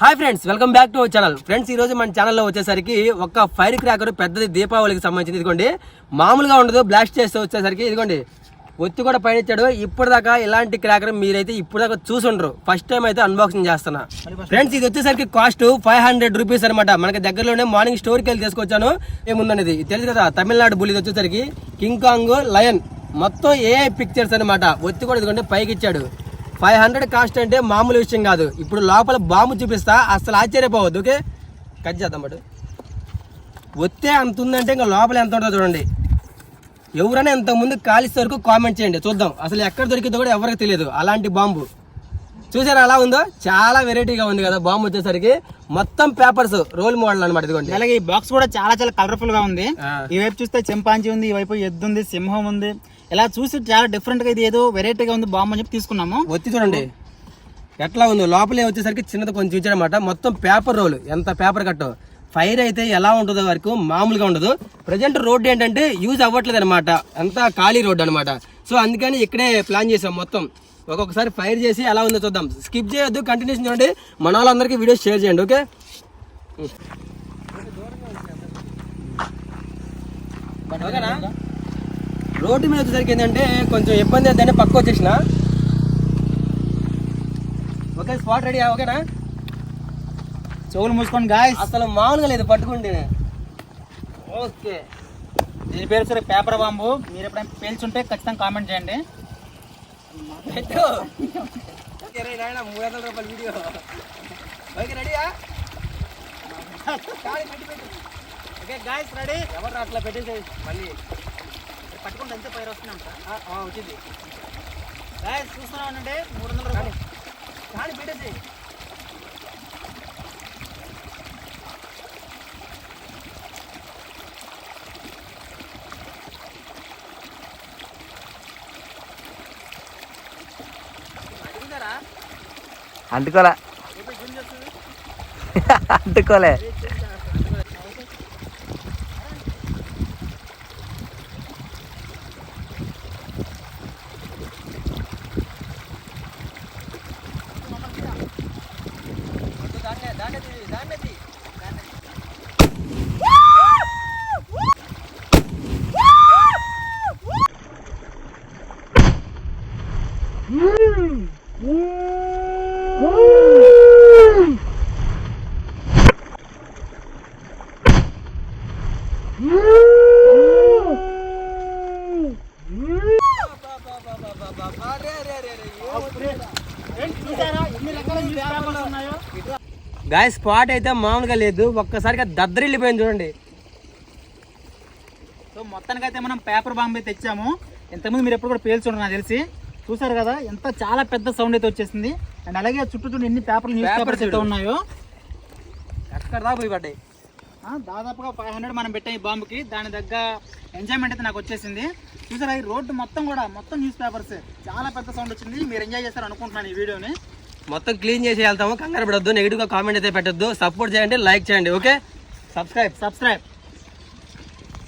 Hi friends welcome back to our channel friends ఈ రోజు మన ఛానల్లో వచ్చేసరికి ఒక ఫైర్ క్రాకర్ పెద్దది దీపావళికి సంబంధించింది. ఇదిగోండి మామూలుగా ఉండదు బ్లాస్ట్ చేస్తే వచ్చేసరికి ఇదిగోండి ఒత్తి కూడా పైన ఇచ్చాడు ఇప్పటిదాకా ఇలాంటి క్రాకర్ మీరైతే ఇప్పటిదాకా చూసుండ్రు. ఫస్ట్ టైం అయితే అన్బాక్సింగ్ చేస్తున్నా. ఫ్రెండ్స్ ఇది వచ్చేసరికి కాస్ట్ ఫైవ్ హండ్రెడ్ రూపీస్ అనమాట మనకి దగ్గరలోనే మార్నింగ్ స్టోర్కి వెళ్ళి తీసుకొచ్చాను. ఏముందనేది? తెలుసు కదా తమిళనాడు బుల్ ఇది వచ్చేసరికి కింగ్ కాంగ్ లయన్ మొత్తం ఏఐ పిక్చర్స్ అనమాట ఒత్తి కూడా ఇదిగోండి పైకి ఇచ్చాడు. ఫైవ్ హండ్రెడ్ కాస్ట్ అంటే మామూలు విషయం కాదు. ఇప్పుడు లోపల బాంబు చూపిస్తా అసలు ఆశ్చర్యపోవద్దు ఓకే? కట్ చేద్దాం బట్ ఒత్తే అంత ఉందంటే ఇంకా లోపల ఎంత ఉంటుందో చూడండి. ఎవరైనా ఇంతకుముందు ముందు కాలిస్తే వరకు కామెంట్ చేయండి చూద్దాం. అసలు ఎక్కడ దొరికిందో కూడా ఎవరికి తెలియదు అలాంటి బాంబు. చూసారా అలా ఉందో? చాలా వెరైటీగా ఉంది కదా బాంబు వచ్చేసరికి. మొత్తం పేపర్స్ రోల్ మోడల్ అనమాట ఇదిగోండి. అలాగే ఈ బాక్స్ కూడా చాలా చాలా కలర్ఫుల్గా ఉంది. ఈ వైపు చూస్తే చింపాంజీ ఉంది ఈ వైపు ఎద్దు ఉంది సింహం ఉంది. ఇలా చూసి చాలా డిఫరెంట్గా ఇది ఏదో వెరైటీగా ఉంది బాంబు అని చెప్పి తీసుకున్నాము. ఒత్తి చూడండి. ఎట్లా ఉందో లోపలే వచ్చేసరికి చిన్నది కొంచెం ఇచ్చాడనమాట మొత్తం పేపర్ రోల్ ఎంత పేపర్ కట్టో ఫైర్ అయితే ఎలా ఉంటుందో వరకు మామూలుగా ఉండదు. ప్రజెంట్ రోడ్ ఏంటంటే యూజ్ అవ్వట్లేదు అనమాట అంతా ఖాళీ రోడ్ అనమాట సో అందుకని ఇక్కడే ప్లాన్ చేసాం మొత్తం. ఒక్కొక్కసారి ఫైర్ చేసి ఎలా ఉందో చూద్దాం. స్కిప్ చేయొద్దు కంటిన్యూషన్ చూడండి. మన వాళ్ళందరికీ వీడియోస్ షేర్ చేయండి ఓకే? ఓకేనా? రోడ్డు మీద వచ్చేసరికి ఏంటంటే కొంచెం ఇబ్బంది అవుతుందని పక్క వచ్చేసిన. ఓకే స్పాట్ రెడీ ఓకేనా? చెవులు మూసుకొని గాయస్ అసలు మామూలుగా లేదు పట్టుకుంటే. ఓకే. దీని పేరు సరే పేపర్ బాంబు. మీరు ఎప్పుడైనా పేల్చుంటే ఖచ్చితంగా కామెంట్ చేయండి. మూడు వందల రూపాయల వీడియో. ఓకే రెడీయా? Okay guys ready? ఎవరు అట్లా పెట్టేసి మళ్ళీ. పట్టుకుంటే అంతే పైరు వస్తున్నాం. సార్ వచ్చింది. గాయస్ చూస్తున్నామంటే మూడు వందల రూపాయలు. కానీ పెట్టేసి అంటుకోలే. అంటుకోలే. గాయ స్పాట్ అయితే మామూలుగా లేదు. ఒక్కసారిగా దద్దరిల్లిపోయింది చూడండి. సో మొత్తానికైతే మనం పేపర్ బాంబే తెచ్చాము. ఇంతకుముందు మీరు ఎప్పుడు కూడా పేల్చుండ్రు నాకు తెలిసి. చూసారు కదా ఎంత చాలా పెద్ద సౌండ్ అయితే వచ్చేసింది. అండ్ అలాగే చుట్టూ చుట్టూ ఎన్ని పేపర్లు న్యూస్ పేపర్స్ అయితే. ఉన్నాయో. ఎక్కడ దా పోయి పడ్డాయి? దాదాపుగా ఫైవ్ హండ్రెడ్ మనం పెట్టాం ఈ బాంబుకి. దాని దగ్గ ఎంజాయ్మెంట్ అయితే నాకు వచ్చేసింది. చూసారా ఈ రోడ్డు మొత్తం కూడా మొత్తం న్యూస్ పేపర్స్ చాలా పెద్ద సౌండ్ వచ్చింది. మీరు ఎంజాయ్ చేస్తారు అనుకుంటున్నాను ఈ వీడియోని. మొత్తం క్లీన్ చేసి వెళ్తాము. కంగారు పడొద్దు నెగిటివ్గా కామెంట్ అయితే పెట్టొద్దు. సపోర్ట్ చేయండి లైక్ చేయండి ఓకే సబ్స్క్రైబ్ సబ్స్క్రైబ్